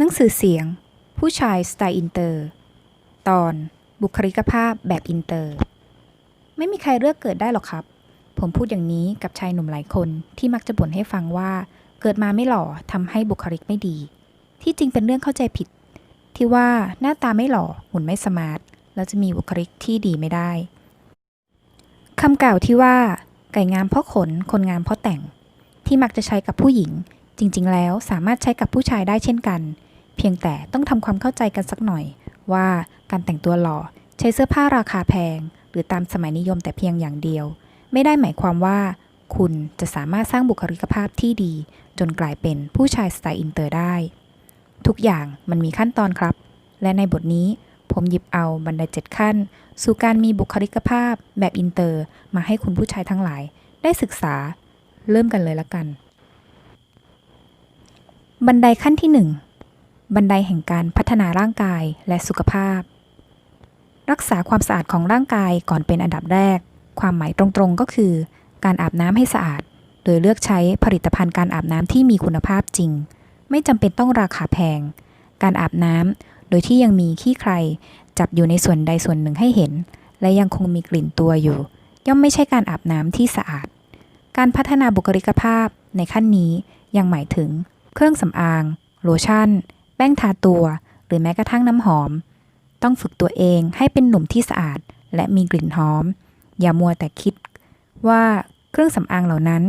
หนังสือเสียง ผู้ชายสไตล์อินเตอร์ ตอนบุคลิกภาพแบบอินเตอร์ ไม่มีใครเลือกเกิดได้หรอกครับ ผมพูดอย่างนี้กับชายหนุ่มหลายคนที่มักจะบ่นให้ฟังว่า เกิดมาไม่หล่อทำให้บุคลิกไม่ดี ที่จริงเป็นเรื่องเข้าใจผิด ที่ว่าหน้าตาไม่หล่อหุ่นไม่สมาร์ทแล้วจะมีบุคลิกที่ดีไม่ได้คำกล่าวที่ว่า ไก่งามเพราะขนคนงามเพราะแต่ง ที่มักจะใช้กับผู้หญิงจริง ๆ แล้วสามารถใช้กับผู้ชายได้เช่นกัน เพียงแต่ต้องทำความเข้าใจกันสักหน่อย ว่าการแต่งตัวหล่อใช้เสื้อผ้าราคาแพง หรือตามสมัยนิยมแต่เพียงอย่างเดียว ไม่ได้หมายความว่า คุณจะสามารถสร้างบุคลิกภาพที่ดี จนกลายเป็นผู้ชายสไตล์อินเตอร์ได้ ทุกอย่างมันมีขั้นตอนครับ และในบทนี้ผมหยิบเอาบันไดเจ็ดขั้น สู่การมีบุคลิกภาพแบบอินเตอร์ มาให้คุณผู้ชายทั้งหลาย ได้ศึกษา เริ่มกันเลยละกัน บันไดขั้นที่ 1 บันไดแห่งการพัฒนาร่างกายและสุขภาพ รักษาความสะอาดของร่างกายก่อนเป็นอันดับแรก ความหมายตรงๆก็คือ การอาบน้ำให้สะอาด โดยเลือกใช้ผลิตภัณฑ์การอาบน้ำที่มีคุณภาพจริง ไม่จำเป็นต้องราคาแพง การอาบน้ำโดยที่ยังมีขี้ใคร จับอยู่ในส่วนใดส่วนหนึ่งให้เห็น และยังคงมีกลิ่นตัวอยู่ ย่อมไม่ใช่การอาบน้ำที่สะอาด การพัฒนาบุคลิกภาพในขั้นนี้ยังหมายถึง เครื่องสำอาง โลชั่น แป้งทาตัว หรือแม้กระทั่งน้ำหอม ต้องฝึกตัวเองให้เป็นหนุ่มที่สะอาด และมีกลิ่นหอม อย่ามัวแต่คิดว่าเครื่องสำอางเหล่านั้น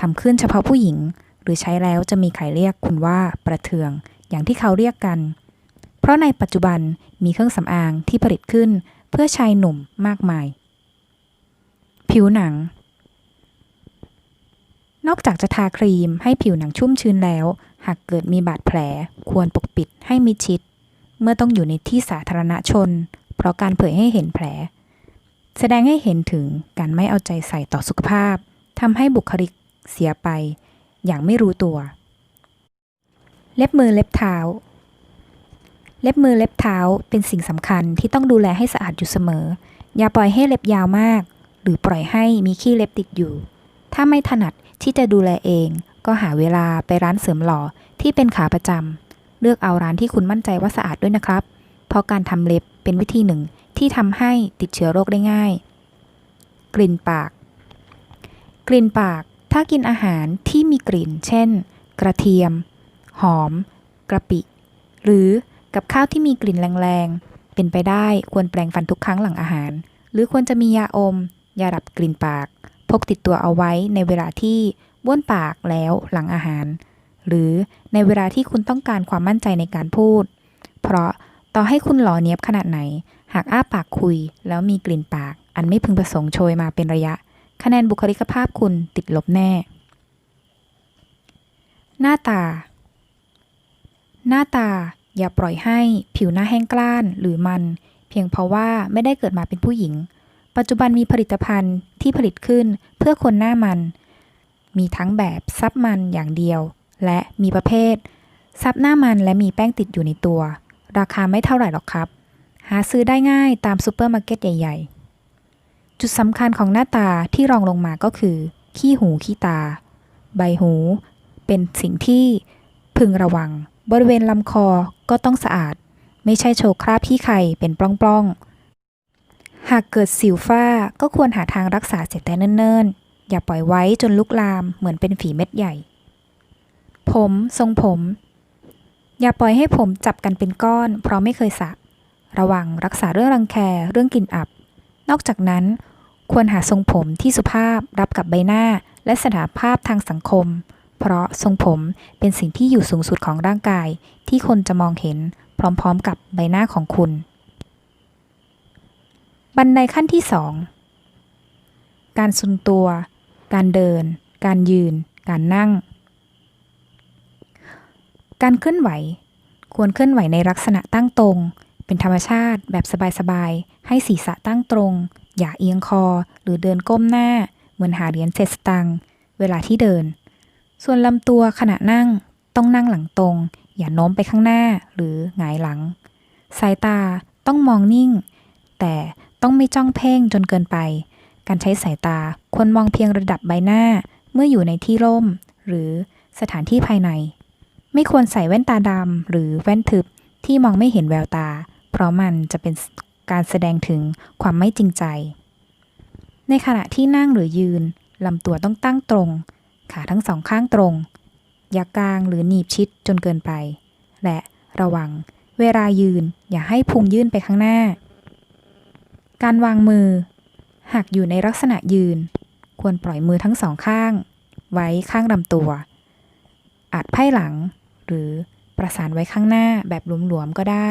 ทำขึ้นเฉพาะผู้หญิง หรือใช้แล้วจะมีใครเรียกคุณว่าประเทืองอย่างที่เขาเรียกกัน เพราะในปัจจุบันมีเครื่องสำอางที่ผลิตขึ้นเพื่อชายหนุ่มมากมาย ผิวหนัง นอกจากจะทาครีมให้ผิวหนังชุ่มชื้นแล้ว หากเกิดมีบาดแผลควรปกปิดให้มิดชิด เมื่อต้องอยู่ในที่สาธารณชน เพราะการเผยให้เห็นแผล แสดงให้เห็นถึงการไม่เอาใจใส่ต่อสุขภาพทำให้บุคลิกเสียไป อย่างไม่รู้ตัว เล็บมือเล็บเท้า เล็บมือเล็บเท้าเป็นสิ่งสำคัญที่ต้องดูแลให้สะอาดอยู่เสมอ อย่าปล่อยให้เล็บยาวมาก หรือปล่อยให้มีขี้เล็บติดอยู่ ถ้าไม่ถนัดที่จะดูแลเอง ก็หาเวลาไปร้านเสริมหล่อที่เป็นขาประจำเลือกเอาร้านที่คุณมั่นใจว่าสะอาดด้วยนะครับ เพราะการทำเล็บเป็นวิธีหนึ่งที่ทำให้ติดเชื้อโรคได้ง่าย กลิ่นปาก กลิ่นปาก ถ้ากินอาหารที่มีกลิ่น เช่น กระเทียม หอม กระปิ หรือกับข้าวที่มีกลิ่นแรงๆ เป็นไปได้ควรแปรงฟันทุกครั้งหลังอาหาร หรือควรจะมียาอม ยาดับกลิ่นปาก พกติดตัวเอาไว้ในเวลาที่ บ้วนปากแล้วหลังอาหาร หรือในเวลาที่คุณต้องการความมั่นใจในการพูด เพราะต่อให้คุณหล่อเนียบขนาดไหน หากอ้าปากคุย แล้วมีกลิ่นปาก อันไม่พึงประสงค์โชยมาเป็นระยะ คะแนนบุคลิกภาพคุณติดลบแน่ หน้าตา หน้าตาอย่าปล่อยให้ผิวหน้าแห้งกล้านหรือมัน เพียงเพราะว่าไม่ได้เกิดมาเป็นผู้หญิง ปัจจุบันมีผลิตภัณฑ์ที่ผลิตขึ้นเพื่อคนหน้ามัน มีทั้งแบบซับมันอย่างเดียว และมีประเภท ซับหน้ามันและมีแป้งติดอยู่ในตัว ราคาไม่เท่าไหร่หรอกครับ หาซื้อได้ง่ายตามซูเปอร์มาร์เก็ตใหญ่ ๆ จุดสำคัญของหน้าตาที่รองลงมาก็คือ ขี้หูขี้ตา ใบหู เป็นสิ่งที่พึงระวัง บริเวณลำคอก็ต้องสะอาด ไม่ใช่โชว์คราบขี้ไข่เป็นปล้องๆหากเกิดสิวฝ้าก็ควรหาทางรักษาเสียแต่เนิ่นๆ อย่าปล่อยไว้จนลุกลามเหมือนเป็นฝีเม็ดใหญ่ ผมทรงผม อย่าปล่อยให้ผมจับกันเป็นก้อน เพราะไม่เคยสระระวังรักษาเรื่องรังแคเรื่องกลิ่นอับ นอกจากนั้น ควรหาทรงผมที่สุภาพรับกับใบหน้าและสถานภาพทางสังคม เพราะทรงผมเป็นสิ่งที่อยู่สูงสุดของร่างกาย ที่คนจะมองเห็นพร้อมๆกับใบหน้าของคุณ บันไดขั้นที่สองการทรงตัว การเดิน การยืน การนั่ง การเคลื่อนไหว ควรเคลื่อนไหวในลักษณะตั้งตรง เป็นธรรมชาติแบบสบายๆ ให้ศีรษะตั้งตรง อย่าเอียงคอ หรือเดินก้มหน้า เหมือนหาเหรียญเศษสตังค์เวลาที่เดิน ส่วนลำตัวขณะนั่งต้องนั่งหลังตรง อย่าโน้มไปข้างหน้าหรือหงายหลัง สายตาต้องมองนิ่ง แต่ต้องไม่จ้องเพ่งจนเกินไป การใช้สายตาควรมองเพียงระดับใบหน้าเมื่ออยู่ในที่ร่ม หรือสถานที่ภายใน ไม่ควรใส่แว่นตาดำหรือแว่นทึบที่มองไม่เห็นแววตา เพราะมันจะเป็นการแสดงถึงความไม่จริงใจ ในขณะที่นั่งหรือยืนลำตัวต้องตั้งตรง ขาทั้งสองข้างตรง อย่ากางหรือหนีบชิดจนเกินไป และระวัง เวลายืนอย่าให้พุงยื่นไปข้างหน้า การวางมือ หากอยู่ในลักษณะยืน ควรปล่อยมือทั้งสองข้าง ไว้ข้างลำตัว อาจไพ่หลัง หรือประสานไว้ข้างหน้าแบบหลวมๆก็ได้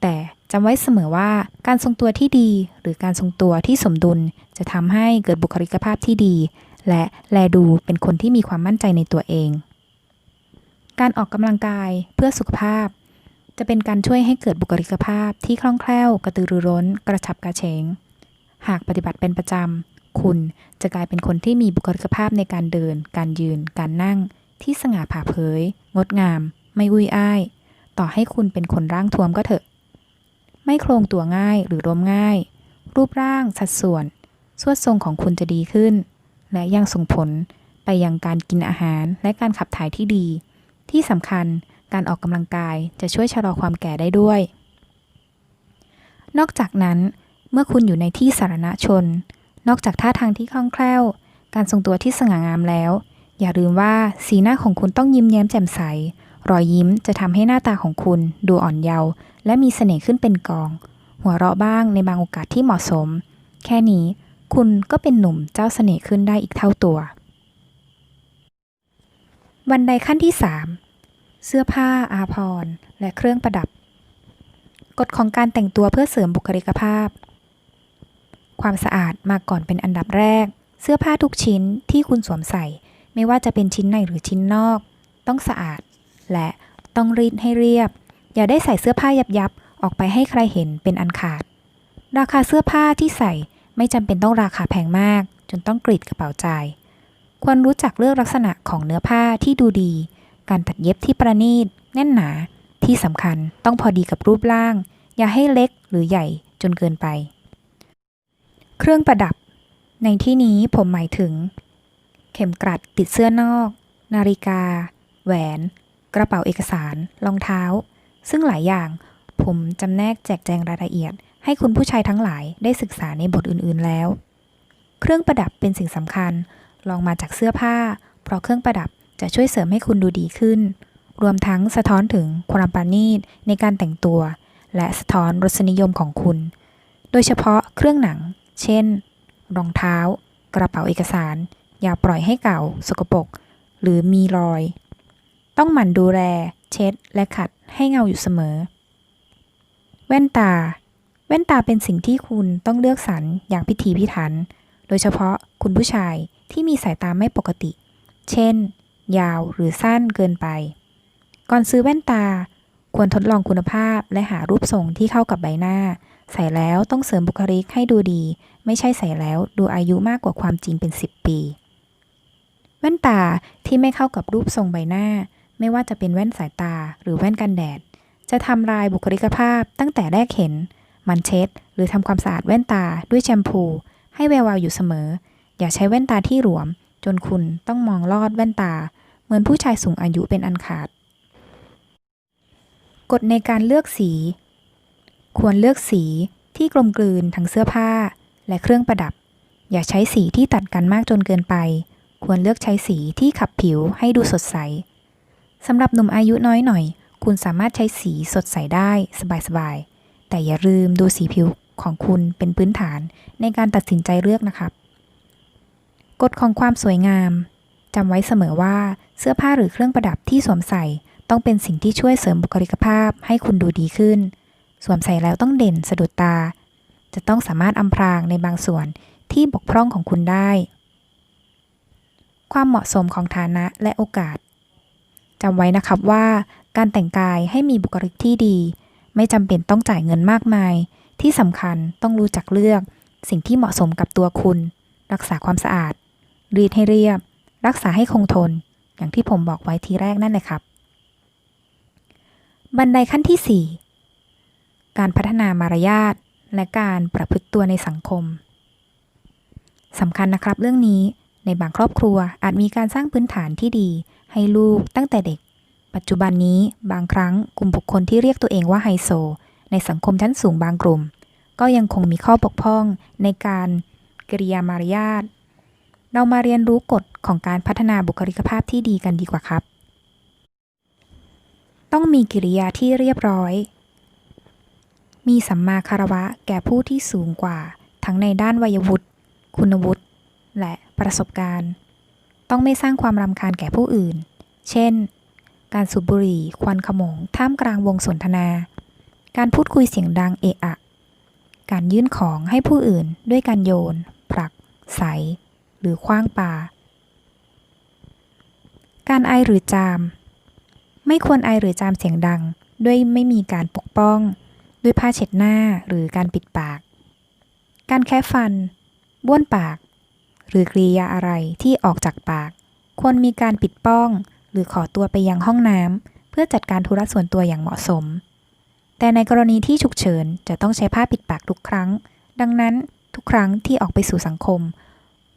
แต่จำไว้เสมอว่าการทรงตัวที่ดีหรือการทรงตัวที่สมดุลจะทำให้เกิดบุคลิกภาพที่ดี และแลดูเป็นคนที่มีความมั่นใจในตัวเอง การออกกำลังกายเพื่อสุขภาพ จะเป็นการช่วยให้เกิดบุคลิกภาพที่คล่องแคล่ว กระตือรือร้น กระฉับกระเฉง หากปฏิบัติเป็นประจำ คุณจะกลายเป็นคนที่มีบุคลิกภาพในการเดิน การยืน การนั่ง ที่สง่าผ่าเผย งดงาม ไม่อุ้ยอ้าย ต่อให้คุณเป็นคนร่างทวมก็เถอะ ไม่โครงตัวง่ายหรือล้มง่าย รูปร่างสัดส่วน สวดทรงของคุณจะดีขึ้น และยังส่งผลไปยังการกินอาหารและการขับถ่ายที่ดี ที่สำคัญการออกกำลังกายจะช่วยชะลอความแก่ได้ด้วย นอกจากนั้น เมื่อคุณอยู่ในที่สาธารณชน นอกจากท่าทางที่คล่องแคล่ว การทรงตัวที่สง่างามแล้ว อย่าลืมว่าสีหน้าของคุณต้องยิ้มแย้มแจ่มใส รอยยิ้มจะทำให้หน้าตาของคุณดูอ่อนเยาว์และมีเสน่ห์ขึ้นเป็นกอง หัวเราะบ้างในบางโอกาสที่เหมาะสม แค่นี้คุณก็เป็นหนุ่มเจ้าเสน่ห์ขึ้นได้อีกเท่าตัว บันไดขั้นที่ 3 เสื้อผ้า อาภรณ์และเครื่องประดับ กฎของการแต่งตัวเพื่อเสริมบุคลิกภาพ ความสะอาดมาก่อนเป็นอันดับแรก เสื้อผ้าทุกชิ้นที่คุณสวมใส่ ไม่ว่าจะเป็นชิ้นในหรือชิ้นนอก ต้องสะอาด และต้องรีดให้เรียบ อย่าได้ใส่เสื้อผ้ายับยับออกไปให้ใครเห็นเป็นอันขาด ราคาเสื้อผ้าที่ใส่ไม่จำเป็นต้องราคาแพงมาก จนต้องกรีดกระเป๋าจ่ายควรรู้จักเลือกลักษณะของเนื้อผ้าที่ดูดี การตัดเย็บที่ประณีต แน่นหนา ที่สำคัญต้องพอดีกับรูปร่าง อย่าให้เล็กหรือใหญ่จนเกินไป เครื่องประดับ ในที่นี้ผมหมายถึง เข็มกลัดติดเสื้อนอก นาฬิกา แหวน กระเป๋าเอกสาร รองเท้า ซึ่งหลายอย่างผมจำแนกแจกแจงรายละเอียด ให้คุณผู้ชายทั้งหลายได้ศึกษาในบทอื่นๆแล้ว เครื่องประดับเป็นสิ่งสำคัญ ลองมาจากเสื้อผ้า เพราะเครื่องประดับจะช่วยเสริมให้คุณดูดีขึ้น รวมทั้งสะท้อนถึงความปราณีตในการแต่งตัว และสะท้อนรสนิยมของคุณ โดยเฉพาะเครื่องหนัง เช่น รองเท้า กระเป๋าเอกสาร อย่าปล่อยให้เก่า สกปรก หรือมีรอย ต้องหมั่นดูแล เช็ด และขัดให้เงาอยู่เสมอ แว่นตา แว่นตาเป็นสิ่งที่คุณต้องเลือกสรรอย่างพิถีพิถัน โดยเฉพาะคุณผู้ชายที่มีสายตาไม่ปกติ เช่น ยาวหรือสั้นเกินไป ก่อนซื้อแว่นตา ควรทดลองคุณภาพและหารูปทรงที่เข้ากับใบหน้า ใส่แล้วต้องเสริมบุคลิกให้ดูดี ไม่ใช่ใส่แล้วดูอายุมากกว่าความจริงเป็น 10 ปี แว่นตาที่ไม่เข้ากับรูปทรงใบหน้า ไม่ว่าจะเป็นแว่นสายตาหรือแว่นกันแดด จะทำลายบุคลิกภาพตั้งแต่แรกเห็น มันเช็ด หรือทำความสะอาดแว่นตาด้วยแชมพู ให้แวววาวอยู่เสมอ อย่าใช้แว่นตาที่หลวม จนคุณต้องมองลอดแว่นตา เหมือนผู้ชายสูงอายุเป็นอันขาด กฎในการเลือกสี ควรเลือกสีที่กลมกลืนทั้งเสื้อผ้าและเครื่องประดับ อย่าใช้สีที่ตัดกันมากจนเกินไป ควรเลือกใช้สีที่ขับผิวให้ดูสดใสสำหรับหนุ่มอายุน้อยหน่อย คุณสามารถใช้สีสดใสได้สบายๆ แต่อย่าลืมดูสีผิวของคุณเป็นพื้นฐานในการตัดสินใจเลือกนะครับ กฎของความสวยงามจำไว้เสมอว่าเสื้อผ้าหรือเครื่องประดับที่สวมใส่ ต้องเป็นสิ่งที่ช่วยเสริมบุคลิกภาพให้คุณดูดีขึ้น สวมใส่แล้วต้องเด่นสะดุดตา จะต้องสามารถอำพรางในบางส่วนที่บกพร่องของคุณได้ ความเหมาะสมของฐานะและโอกาสจำไว้นะครับว่าการแต่งกายให้มีบุคลิกที่ดี ไม่จำเป็นต้องจ่ายเงินมากมาย ที่สำคัญต้องรู้จักเลือก สิ่งที่เหมาะสมกับตัวคุณ รักษาความสะอาด รีดให้เรียบ รักษาให้คงทน อย่างที่ผมบอกไว้ทีแรกนั่นเลยครับ บันไดขั้นที่ 4 การพัฒนามารยาท และการประพฤติตัวในสังคมสำคัญนะครับเรื่องนี้ในบางครอบครัวอาจมีการสร้างพื้นฐานที่ดี ให้ลูกตั้งแต่เด็ก ปัจจุบันนี้บางครั้งกลุ่มบุคคลที่เรียกตัวเองว่าไฮโซ ในสังคมชั้นสูงบางกลุ่ม ก็ยังคงมีข้อบกพร่องในการกริยามารยาท เรามาเรียนรู้กฎของการพัฒนาบุคลิกภาพที่ดีกันดีกว่าครับ ต้องมีกิริยาที่เรียบร้อย มีสัมมาคารวะแก่ผู้ที่สูงกว่า ทั้งในด้านวัยวุฒิ คุณวุฒิ และประสบการณ์ ต้องไม่สร้างความรำคาญแก่ผู้อื่น เช่น การสูบบุหรี่ ควันขโมง ท่ามกลางวงสนทนา การพูดคุยเสียงดังเอะอะ การยื่นของให้ผู้อื่นด้วยการโยน ผลัก ใส หรือคว้างปา การไอหรือจาม ไม่ควรไอหรือจามเสียงดัง ด้วยไม่มีการปกป้อง ด้วยผ้าเช็ดหน้าหรือการปิดปาก การแคะฟัน บ้วนปาก หรือกริยาอะไรที่ออกจากปาก ควรมีการปิดป้อง หรือขอตัวไปยังห้องน้ำเพื่อจัดการธุระส่วนตัวอย่างเหมาะสม แต่ในกรณีที่ฉุกเฉินจะต้องใช้ผ้าปิดปากทุกครั้ง ดังนั้นทุกครั้งที่ออกไปสู่สังคม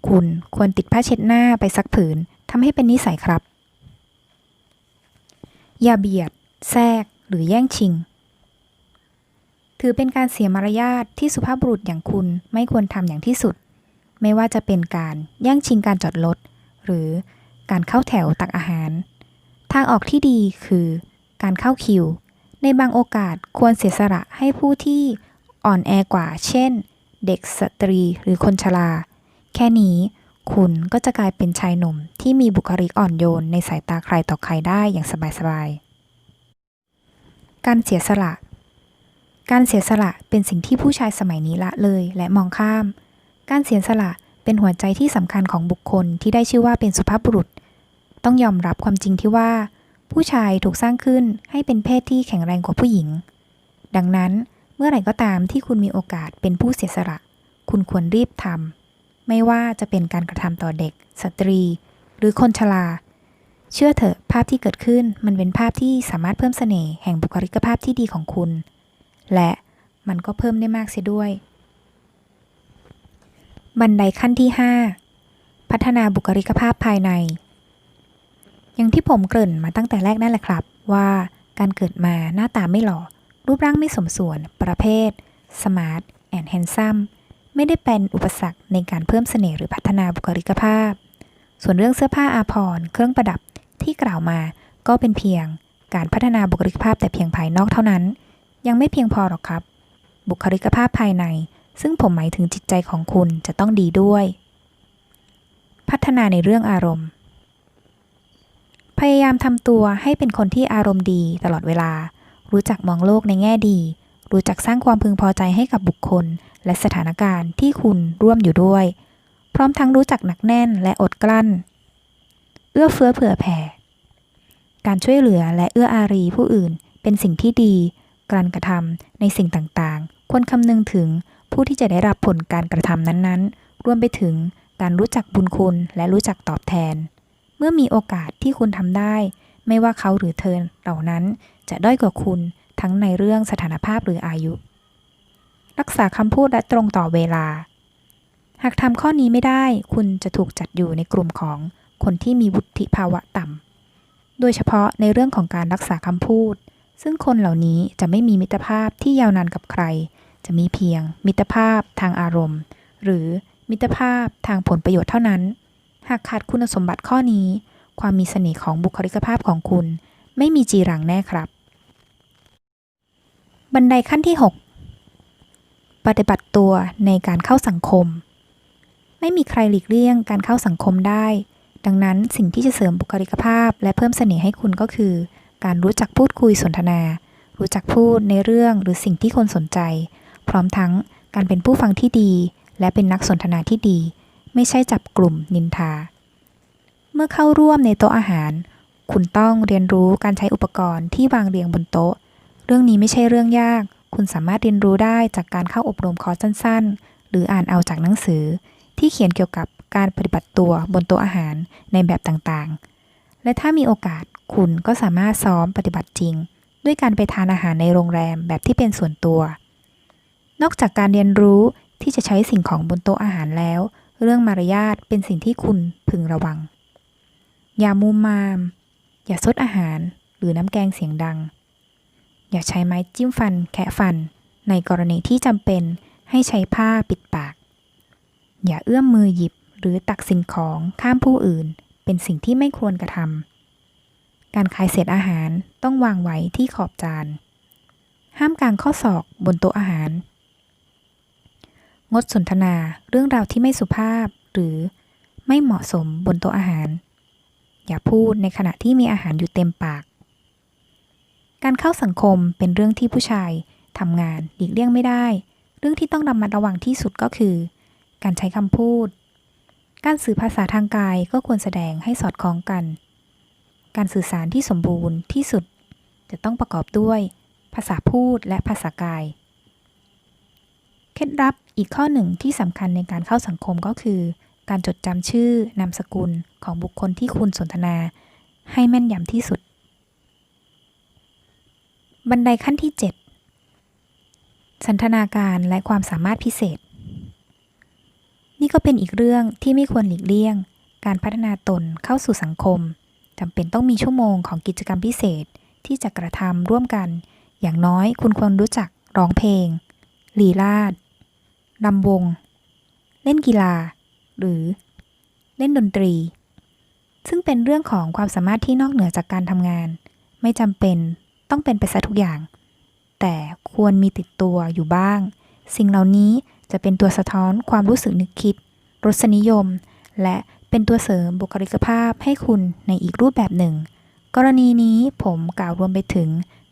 คุณควรติดผ้าเช็ดหน้าไปสักผืนทำให้เป็นนิสัยครับ อย่าเบียด แทรก หรือแย่งชิง ถือเป็นการเสียมารยาทที่สุภาพบุรุษอย่างคุณไม่ควรทำอย่างที่สุด ไม่ว่าจะเป็นการแย่งชิงการจอดรถหรือการเข้าแถวตักอาหาร ทางออกที่ดีคือการเข้าคิว ในบางโอกาสควรเสียสละให้ผู้ที่อ่อนแอกว่า เช่น เด็กสตรีหรือคนชรา แค่นี้คุณก็จะกลายเป็นชายหนุ่มที่มีบุคลิกอ่อนโยนในสายตาใครต่อใครได้อย่างสบายๆ การเสียสละ การเสียสละเป็นสิ่งที่ผู้ชายสมัยนี้ละเลยและมองข้าม การเสียสละเป็นหัวใจที่สำคัญของบุคคลที่ได้ชื่อว่าเป็นสุภาพบุรุษ ต้องยอมรับความจริงที่ว่า ผู้ชายถูกสร้างขึ้นให้เป็นเพศที่แข็งแรงกว่าผู้หญิง ดังนั้นเมื่อไหร่ก็ตามที่คุณมีโอกาสเป็นผู้เสียสละ คุณควรรีบทำไม่ว่าจะเป็นการกระทำต่อเด็ก สตรี หรือคนชราเชื่อเถอะภาพที่เกิดขึ้นมันเป็นภาพที่สามารถเพิ่มเสน่ห์แห่งบุคลิกภาพที่ดีของคุณ และมันก็เพิ่มได้มากเสียด้วย บันไดขั้นที่ 5 พัฒนาบุคลิกภาพภายใน อย่างที่ผมเกริ่นมาตั้งแต่แรกนั่นแหละครับ ว่าการเกิดมาหน้าตาไม่หล่อ รูปร่างไม่สมส่วน ประเภท smart and handsome ไม่ได้เป็นอุปสรรคในการเพิ่มเสน่ห์หรือพัฒนาบุคลิกภาพ ส่วนเรื่องเสื้อผ้าอาภรณ์เครื่องประดับที่กล่าวมาก็เป็นเพียงการพัฒนาบุคลิกภาพแต่เพียงภายนอกเท่านั้น ยังไม่เพียงพอหรอกครับ บุคลิกภาพภายใน ซึ่งผมหมายถึงจิตใจของคุณจะต้องดีด้วย พัฒนาในเรื่องอารมณ์ พยายามทำตัวให้เป็นคนที่อารมณ์ดีตลอดเวลา รู้จักมองโลกในแง่ดี รู้จักสร้างความพึงพอใจให้กับบุคคล และสถานการณ์ที่คุณร่วมอยู่ด้วย พร้อมทั้งรู้จักหนักแน่นและอดกลั้น เอื้อเฟื้อเผื่อแผ่การช่วยเหลือและเอื้ออารีผู้อื่นเป็นสิ่งที่ดี การกระทำในสิ่งต่างๆ ควรคำนึงถึงผู้ที่จะได้รับผลการกระทำนั้นๆ รวมไปถึงการรู้จักบุญคุณและรู้จักตอบแทน เมื่อมีโอกาสที่คุณทำได้ ไม่ว่าเขาหรือเธอเหล่านั้นจะด้อยกว่าคุณทั้งในเรื่องสถานภาพหรืออายุ รักษาคำพูดและตรงต่อเวลา หากทำข้อนี้ไม่ได้ คุณจะถูกจัดอยู่ในกลุ่มของคนที่มีวุฒิภาวะต่ำ โดยเฉพาะในเรื่องของการรักษาคำพูด ซึ่งคนเหล่านี้จะไม่มีมิตรภาพที่ยาวนานกับใคร จะมีเพียง มิตรภาพทางอารมณ์ หรือมิตรภาพทางผลประโยชน์เท่านั้น หากขาดคุณสมบัติข้อนี้ ความมีเสน่ห์ของบุคลิกภาพของคุณ ไม่มีจีรังแน่ครับ บันไดขั้นที่ 6 ปฏิบัติตัวในการเข้าสังคม ไม่มีใครหลีกเลี่ยงการเข้าสังคมได้ ดังนั้นสิ่งที่จะเสริมบุคลิกภาพและเพิ่มเสน่ห์ให้คุณก็คือ การรู้จักพูดคุยสนทนา รู้จักพูดในเรื่องหรือสิ่งที่คนสนใจ พร้อมทั้งการเป็นผู้ฟังที่ดี และเป็นนักสนทนาที่ดี ไม่ใช่จับกลุ่มนินทา เมื่อเข้าร่วมในโต๊ะอาหาร คุณต้องเรียนรู้การใช้อุปกรณ์ที่วางเรียงบนโต๊ะ เรื่องนี้ไม่ใช่เรื่องยาก คุณสามารถเรียนรู้ได้จากการเข้าอบรมคอร์สสั้น ๆ หรืออ่านเอาจากหนังสือ ที่เขียนเกี่ยวกับการปฏิบัติตัวบนโต๊ะอาหารในแบบต่างๆ และถ้ามีโอกาสคุณก็สามารถซ้อมปฏิบัติจริง ด้วยการไปทานอาหารในโรงแรมแบบที่เป็นส่วนตัว นอกจากการเรียนรู้ที่จะใช้สิ่งของบนโต๊ะอาหารแล้ว เรื่องมารยาทเป็นสิ่งที่คุณพึงระวัง อย่ามุมมาม อย่าซดอาหารหรือน้ำแกงเสียงดัง อย่าใช้ไม้จิ้มฟันแคะฟัน ในกรณีที่จำเป็นให้ใช้ผ้าปิดปาก อย่าเอื้อมมือหยิบหรือตักสิ่งของข้ามผู้อื่น เป็นสิ่งที่ไม่ควรกระทำการขายเศษอาหารต้องวางไว้ที่ขอบจาน ห้ามกางข้อศอกบนโต๊ะอาหาร งดสนทนาเรื่องราวที่ไม่สุภาพหรือไม่เหมาะสมบนโต๊ะอาหาร อย่าพูดในขณะที่มีอาหารอยู่เต็มปาก การเข้าสังคมเป็นเรื่องที่ผู้ชายทำงานหลีกเลี่ยงไม่ได้ เรื่องที่ต้องระมัดระวังที่สุดก็คือ การใช้คำพูด การสื่อภาษาทางกายก็ควรแสดงให้สอดคล้องกัน การสื่อสารที่สมบูรณ์ที่สุดจะต้องประกอบด้วยภาษาพูดและภาษากาย เคล็ดลับอีกข้อหนึ่งที่สำคัญในการเข้าสังคมก็คือ การจดจำชื่อนามสกุลของบุคคลที่คุณสนทนา ให้แม่นยำที่สุด บันไดขั้นที่ 7 สันทนาการและความสามารถพิเศษ นี่ก็เป็นอีกเรื่องที่ไม่ควรหลีกเลี่ยง การพัฒนาตนเข้าสู่สังคมจำเป็นต้องมีชั่วโมงของกิจกรรมพิเศษที่จะกระทำร่วมกัน อย่างน้อยคุณควรรู้จักร้องเพลง ลีลาดลำวง เล่นกีฬา หรือ เล่นดนตรี ซึ่งเป็นเรื่องของความสามารถที่นอกเหนือจากการทำงาน ไม่จำเป็นต้องเป็นไปซะทุกอย่าง แต่ควรมีติดตัวอยู่บ้าง สิ่งเหล่านี้ จะเป็นตัวสะท้อนความรู้สึกนึกคิด รสนิยม และเป็นตัวเสริมบุคลิกภาพให้คุณในอีกรูปแบบหนึ่ง กรณีนี้ผมกล่าวรวมไปถึง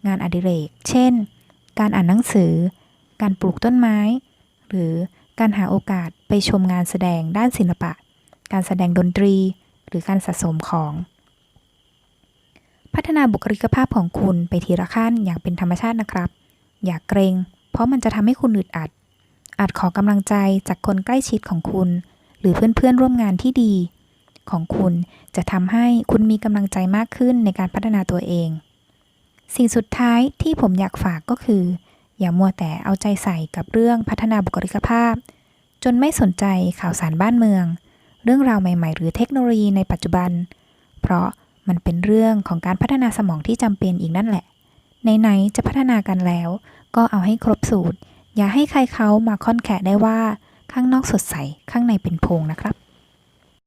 งานอดิเรก เช่น การอ่านหนังสือ การปลูกต้นไม้ หรือการหาโอกาสไปชมงานแสดงด้านศิลปะ การแสดงดนตรี หรือการสะสมของ พัฒนาบุคลิกภาพของคุณไปทีละขั้นอย่างเป็นธรรมชาตินะครับ อย่าเกรง เพราะมันจะทำให้คุณอึดอัด อาจขอกำลังใจจากคนใกล้ชิดของคุณ หรือเพื่อนๆร่วมงานที่ดี ของคุณจะทำให้คุณมีกำลังใจมากขึ้นในการพัฒนาตัวเอง สิ่งสุดท้ายที่ผมอยากฝากก็คือ อย่ามัวแต่เอาใจใส่กับเรื่องพัฒนาบุคลิกภาพ จนไม่สนใจข่าวสารบ้านเมือง เรื่องราวใหม่ ๆ หรือเทคโนโลยีในปัจจุบัน เพราะมันเป็นเรื่องของการพัฒนาสมองที่จำเป็นอีกนั่นแหละไหนๆจะพัฒนากันแล้ว ก็เอาให้ครบสูตร อย่าให้ใครเขามาค่อนแขะได้ว่าข้างนอกสดใสข้างในเป็นโพงนะครับ